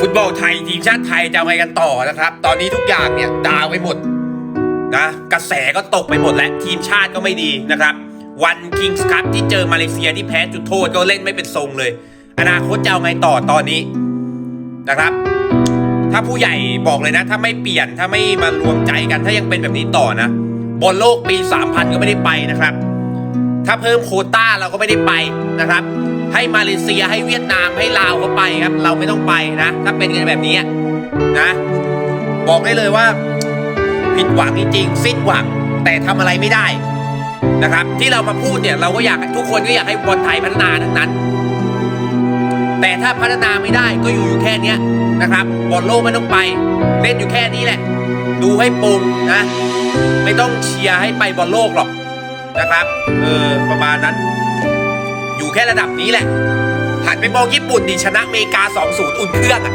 ฟุตบอลไทยทีมชาติไทยจะไงกันต่อนะครับ ตอนนี้ทุกอย่างเนี่ยดาวไปหมดนะกระแสก็ตกไปหมดแล้วทีมชาติก็ไม่ดีนะครับ วันคิงส์คัพที่เจอมาเลเซียที่แพ้จุดโทษก็เล่นไม่เป็นทรงเลย อนาคตจะเอาไงต่อตอนนี้นะครับ ถ้าผู้ใหญ่บอกเลยนะ ถ้าไม่เปลี่ยนถ้าไม่มารวมใจกันถ้ายังเป็นแบบนี้ต่อนะบอลโลกปี 3000 ก็ไม่ได้ไปนะครับ ถ้าเพิ่มโคต้าเราก็ไม่ได้ไปนะครับ ให้มาเลเซียให้เวียดนามให้ลาวเขาไปครับ เราไม่ต้องไปนะ ถ้าเป็นกันแบบนี้นะ บอกได้เลยว่า ผิดหวังจริงๆสิ้นหวังแต่ทำอะไรไม่ได้นะครับ ที่เรามาพูดเนี่ยเราก็อยากทุกคนก็อยากให้บอลไทยพัฒนาทั้งนั้น แต่ถ้าพัฒนาไม่ได้ก็อยู่อยู่แค่เนี้ยนะครับบอลโลกไม่ต้องไป เล่นอยู่แค่นี้แหละ ดูให้ปุ่มนะ ไม่ต้องเชียร์ให้ไปบอลโลกหรอกนะครับเออประมาณนั้น อยู่แค่ระดับนี้แหละหันไปมองญี่ปุ่นดิชนะอเมริกา 2-0 อุ่นเครื่องอะ